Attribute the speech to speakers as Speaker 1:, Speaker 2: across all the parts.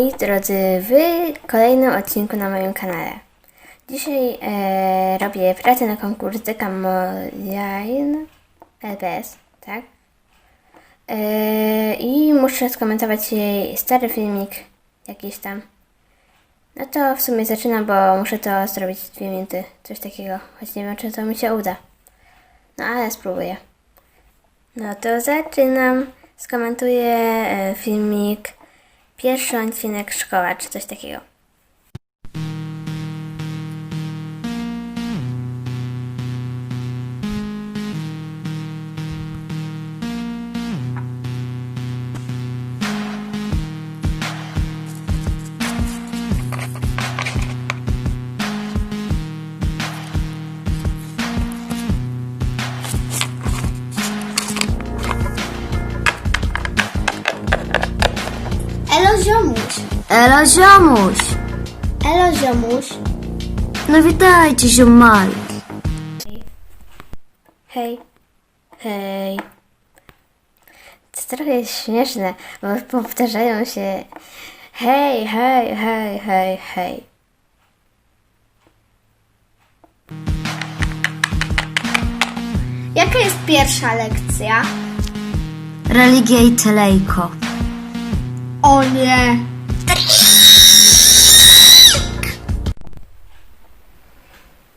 Speaker 1: moi drodzy, w kolejnym odcinku na moim kanale. Dzisiaj e, robię pracę na konkurs Decamoline LPS, tak? E, I muszę skomentować jej stary filmik jakiś tam. No to w sumie zaczynam, bo muszę to zrobić dwie minuty, coś takiego. Choć nie wiem, czy to mi się uda. No ale spróbuję. No to zaczynam. Skomentuję e, filmik Pierwszy odcinek szkoła, czy coś takiego.
Speaker 2: Ziomuś,
Speaker 3: Elo ziomuś!
Speaker 2: elo ziomuś,
Speaker 3: No witajcie ziomali!
Speaker 1: Hej, hej. To trochę jest śmieszne, bo powtarzają się hej, hej, hej, hej, hej.
Speaker 2: jaka jest pierwsza lekcja?
Speaker 3: Religia i telejko.
Speaker 2: O nie,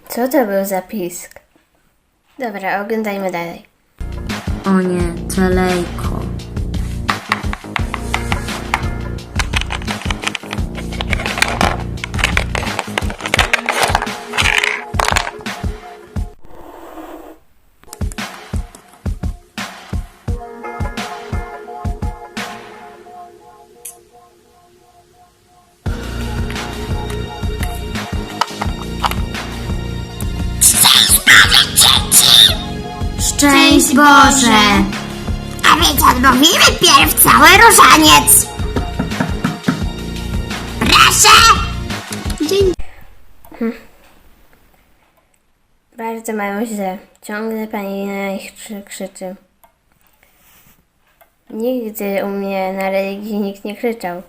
Speaker 1: Co to był za pisk? Dobra, oglądajmy dalej.
Speaker 3: O nie, telejko. Szczęść Boże!
Speaker 2: a więc odmówimy pierw cały różaniec. Proszę. Dzień
Speaker 1: Bardzo mają źle. Ciągle pani na nich krzy- krzyczy. Nigdy u mnie na religii nikt nie krzyczał.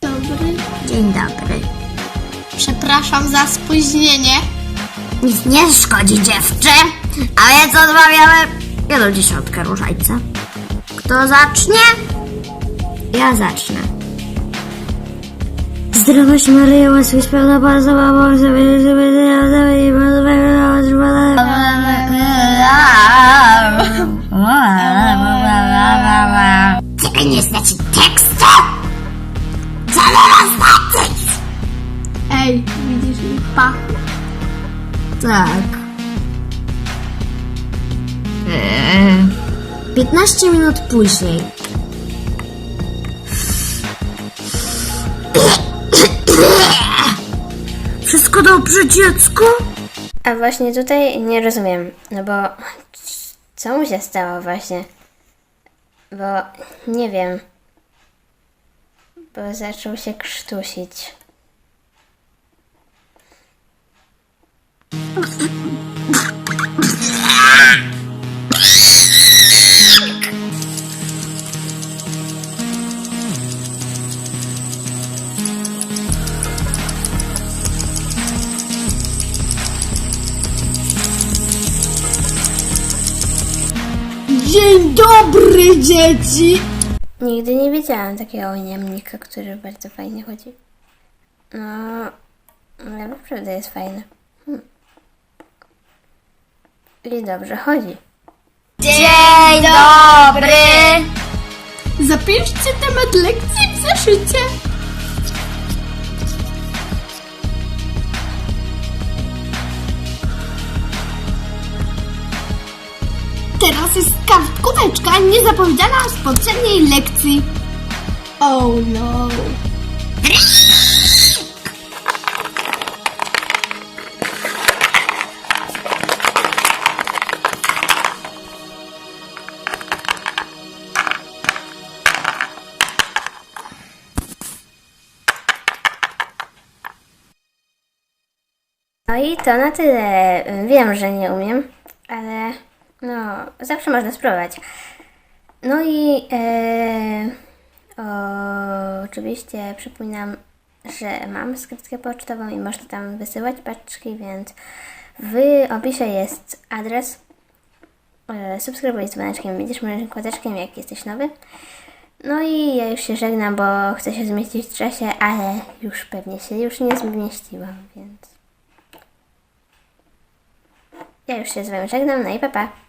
Speaker 2: dobry.
Speaker 3: Dzień dobry.
Speaker 2: Przepraszam za spóźnienie.
Speaker 3: Nic nie szkodzi dziewczę, a więc odmawiamy jedną dziesiątkę różańca. Kto zacznie? Ja zacznę. Zdrowaś Maryjo, łaski spełna Pan z Tobą, sobie sobie
Speaker 2: Ciebie nie znaczy tekstu? Ej, widzisz mi pa.
Speaker 3: Tak. Eee. 15 minut później. Wszystko dobrze, dziecko?
Speaker 1: A właśnie tutaj nie rozumiem, no bo co mu się stało właśnie? Bo nie wiem. Bo zaczął się krztusić.
Speaker 2: Dzień dobry, dzieci.
Speaker 1: Nigdy nie widziałam takiego niemnika, który bardzo fajnie chodzi. No, ale naprawdę jest fajny. Hmm. I dobrze chodzi.
Speaker 3: Dzień dobry!
Speaker 2: Zapiszcie temat lekcji w zeszycie. Teraz jest kartkóweczka niezapowiedziana z poprzedniej lekcji. Oh no.
Speaker 1: No i to na tyle. Wiem, że nie umiem, ale no, zawsze można spróbować. No i e, o, oczywiście przypominam, że mam skrytkę pocztową i można tam wysyłać paczki, więc w opisie jest adres. E, subskrybuj z dzwoneczkiem, widzisz moim kładeczkiem, jak jesteś nowy. No i ja już się żegnam, bo chcę się zmieścić w czasie, ale już pewnie się już nie zmieściłam, więc... Ja już się z wami żegnam, no i pa pa!